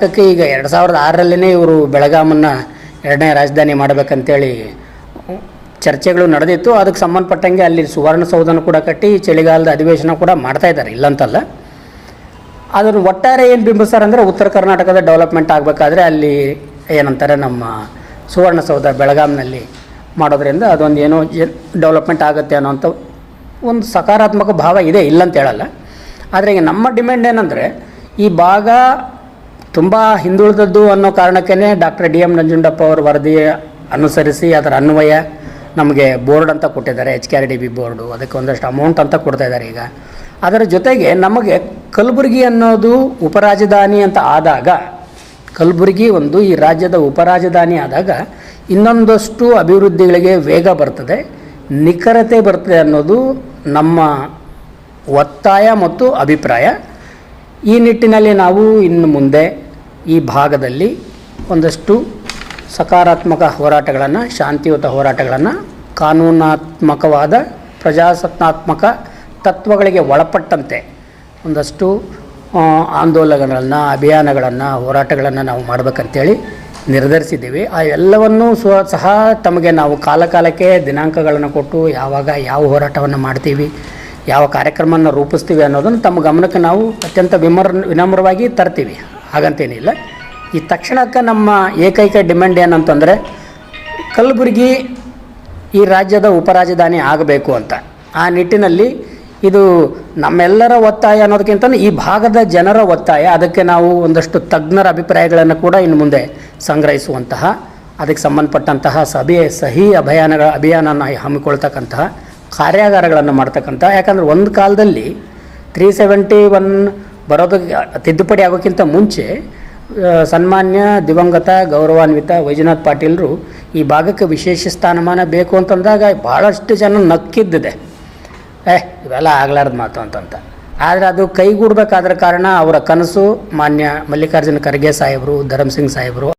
ಅದಕ್ಕೆ ಈಗ ಎರಡು ಸಾವಿರದ ಆರರಲ್ಲೇ ಇವರು ಬೆಳಗಾಮನ್ನು ಎರಡನೇ ರಾಜಧಾನಿ ಮಾಡಬೇಕಂತೇಳಿ ಚರ್ಚೆಗಳು ನಡೆದಿತ್ತು. ಅದಕ್ಕೆ ಸಂಬಂಧಪಟ್ಟಂಗೆ ಅಲ್ಲಿ ಸುವರ್ಣಸೌಧನ ಕೂಡ ಕಟ್ಟಿ ಚಳಿಗಾಲದ ಅಧಿವೇಶನ ಕೂಡ ಮಾಡ್ತಾ ಇದ್ದಾರೆ. ಇಲ್ಲಂತಲ್ಲ. ಅದನ್ನು ಒಟ್ಟಾರೆ ಏನು ಬಿಂಬಿಸ್ತಾರೆ ಅಂದರೆ ಉತ್ತರ ಕರ್ನಾಟಕದ ಡೆವಲಪ್ಮೆಂಟ್ ಆಗಬೇಕಾದ್ರೆ ಅಲ್ಲಿ ಏನಂತಾರೆ ನಮ್ಮ ಸುವರ್ಣಸೌಧ ಬೆಳಗಾಂನಲ್ಲಿ ಮಾಡೋದ್ರಿಂದ ಅದೊಂದು ಏನೋ ಡೆವಲಪ್ಮೆಂಟ್ ಆಗುತ್ತೆ ಅನ್ನೋಂಥ ಒಂದು ಸಕಾರಾತ್ಮಕ ಭಾವ ಇದೆ ಇಲ್ಲ ಅಂತ ಹೇಳಲ್ಲ. ಆದರೆ ಈಗ ನಮ್ಮ ಡಿಮ್ಯಾಂಡ್ ಏನಂದರೆ ಈ ಭಾಗ ತುಂಬ ಹಿಂದುಳಿದದ್ದು ಅನ್ನೋ ಕಾರಣಕ್ಕೇ ಡಾಕ್ಟರ್ ಡಿ ಎಂ ನಂಜುಂಡಪ್ಪ ಅವರ ವರದಿ ಅನುಸರಿಸಿ ಅದರ ಅನ್ವಯ ನಮಗೆ ಬೋರ್ಡ್ ಅಂತ ಕೊಟ್ಟಿದ್ದಾರೆ H K R D B board. ಅದಕ್ಕೆ ಒಂದಷ್ಟು ಅಮೌಂಟ್ ಅಂತ ಕೊಡ್ತಾ ಇದ್ದಾರೆ ಈಗ. ಅದರ ಜೊತೆಗೆ ನಮಗೆ ಕಲಬುರಗಿ ಅನ್ನೋದು ಉಪರಾಜಧಾನಿ ಅಂತ ಆದಾಗ, ಕಲಬುರಗಿ ಒಂದು ಈ ರಾಜ್ಯದ ಉಪರಾಜಧಾನಿ ಆದಾಗ ಇನ್ನೊಂದಷ್ಟು ಅಭಿವೃದ್ಧಿಗಳಿಗೆ ವೇಗ ಬರ್ತದೆ, ನಿಖರತೆ ಬರ್ತದೆ ಅನ್ನೋದು ನಮ್ಮ ಒತ್ತಾಯ ಮತ್ತು ಅಭಿಪ್ರಾಯ. ಈ ನಿಟ್ಟಿನಲ್ಲಿ ನಾವು ಇನ್ನು ಮುಂದೆ ಈ ಭಾಗದಲ್ಲಿ ಒಂದಷ್ಟು ಸಕಾರಾತ್ಮಕ ಹೋರಾಟಗಳನ್ನು, ಶಾಂತಿಯುತ ಹೋರಾಟಗಳನ್ನು, ಕಾನೂನಾತ್ಮಕವಾದ, ಪ್ರಜಾಸತ್ತಾತ್ಮಕ ತತ್ವಗಳಿಗೆ ಒಳಪಟ್ಟಂತೆ ಒಂದಷ್ಟು ಆಂದೋಲನಗಳನ್ನು, ಅಭಿಯಾನಗಳನ್ನು, ಹೋರಾಟಗಳನ್ನು ನಾವು ಮಾಡಬೇಕಂತೇಳಿ ನಿರ್ಧರಿಸಿದ್ದೀವಿ. ಆ ಎಲ್ಲವನ್ನೂ ಸ್ವ ಸಹ ತಮಗೆ ನಾವು ಕಾಲಕಾಲಕ್ಕೆ ದಿನಾಂಕಗಳನ್ನು ಕೊಟ್ಟು ಯಾವಾಗ ಯಾವ ಹೋರಾಟವನ್ನು ಮಾಡ್ತೀವಿ ಯಾವ ಕಾರ್ಯಕ್ರಮವನ್ನು ರೂಪಿಸ್ತೀವಿ ಅನ್ನೋದನ್ನು ತಮ್ಮ ಗಮನಕ್ಕೆ ನಾವು ಅತ್ಯಂತ ವಿಮರ್, ವಿನಮ್ರವಾಗಿ ತರ್ತೀವಿ. ಹಾಗಂತೇನಿಲ್ಲ. ಈ ತಕ್ಷಣಕ್ಕೆ ನಮ್ಮ ಏಕೈಕ ಡಿಮ್ಯಾಂಡ್ ಏನಂತಂದರೆ ಕಲಬುರಗಿ ಈ ರಾಜ್ಯದ ಉಪರಾಜಧಾನಿ ಆಗಬೇಕು ಅಂತ. ಆ ನಿಟ್ಟಿನಲ್ಲಿ ಇದು ನಮ್ಮೆಲ್ಲರ ಒತ್ತಾಯ ಅನ್ನೋದಕ್ಕಿಂತ ಈ ಭಾಗದ ಜನರ ಒತ್ತಾಯ, ಅದಕ್ಕೆ ನಾವು ಒಂದಷ್ಟು ತಜ್ಞರ ಅಭಿಪ್ರಾಯಗಳನ್ನು ಕೂಡ ಇನ್ನು ಮುಂದೆ ಸಂಗ್ರಹಿಸುವಂತಹ, ಅದಕ್ಕೆ ಸಂಬಂಧಪಟ್ಟಂತಹ ಸಭೆ, ಸಹಿ ಅಭಿಯಾನಗಳ ಅಭಿಯಾನನ ಹಮ್ಮಿಕೊಳ್ತಕ್ಕಂತಹ ಕಾರ್ಯಾಗಾರಗಳನ್ನು ಮಾಡ್ತಕ್ಕಂಥ, ಯಾಕಂದರೆ ಒಂದು ಕಾಲದಲ್ಲಿ ತ್ರೀ ಸೆವೆಂಟಿ ಒನ್ ಬರೋದಕ್ಕೆ ತಿದ್ದುಪಡಿ ಆಗೋಕ್ಕಿಂತ ಮುಂಚೆ ಸನ್ಮಾನ್ಯ, ದಿವಂಗತ, ಗೌರವಾನ್ವಿತ ವೈಜನಾಥ್ ಪಾಟೀಲರು ಈ ಭಾಗಕ್ಕೆ ವಿಶೇಷ ಸ್ಥಾನಮಾನ ಬೇಕು ಅಂತಂದಾಗ ಭಾಳಷ್ಟು ಜನ ನಕ್ಕಿದ್ದಿದೆ. ಏ, ಇವೆಲ್ಲ ಆಗ್ಲಾರ್ದ ಮಾತು ಅಂತಂತ. ಆದರೆ ಅದು ಕೈಗೂಡಬೇಕಾದ ಕಾರಣ ಅವರ ಕನಸು ಮಾನ್ಯ ಮಲ್ಲಿಕಾರ್ಜುನ ಖರ್ಗೆ ಸಾಹೇಬರು ಧರಮ್ ಸಿಂಗ್ ಸಾಹೇಬರು